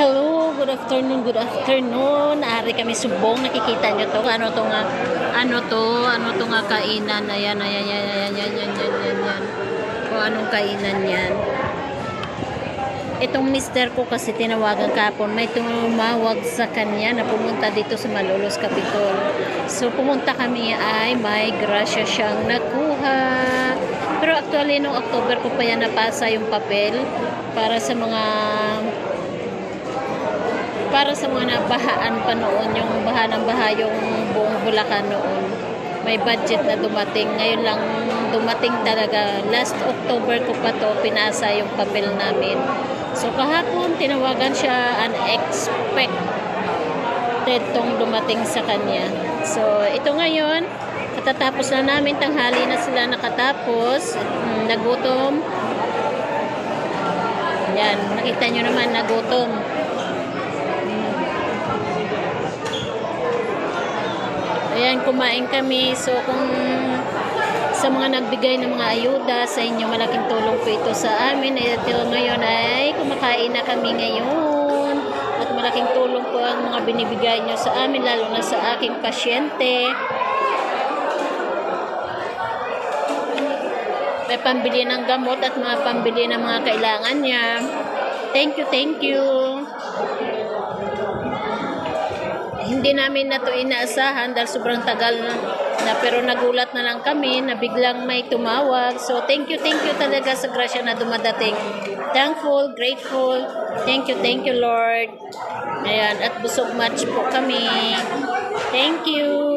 Hello, good afternoon, good afternoon. Ari kami subong, nakikita nyo to. Ano to nga, ano to, ano to nga kainan. Ayan, ayan, ayan, ayan, ayan, ayan, ayan, ayan, ayan. Kung anong kainan yan. Itong mister ko kasi tinawagan kapon, may tumawag sa kanya na pumunta dito sa Malolos Capitol. So pumunta kami ay may grasya siyang nakuha. Pero actually nung October ko pa yan napasa yung papel para sa mga para sa mga nabahaan pa noon, yung baha ng baha yung buong Bulacan noon. May budget na dumating. Ngayon lang dumating talaga. Last October ko pa to pinasa yung papel namin. So kahapon tinawagan siya unexpected tong dumating sa kanya. So ito ngayon, katatapos na namin tanghali na sila nakatapos. Mm, Nagutom. Yan, nakita nyo naman nagutom. Ayan, kumain kami. So, kung sa mga nagbigay ng mga ayuda sa inyo, malaking tulong po ito sa amin. Ito ngayon ay kumakain na kami ngayon. At malaking tulong po ang mga binibigay nyo sa amin, lalo na sa aking pasyente. May pambili ng gamot at mga pambili ng mga kailangan niya. Thank you, thank you. Hindi namin na to inaasahan dahil sobrang tagal na, na pero nagulat na lang kami na biglang may tumawag. So thank you, thank you talaga sa grasya na dumadating. Thankful, grateful. Thank you, thank you Lord. Ayan, at busog match po kami. Thank you.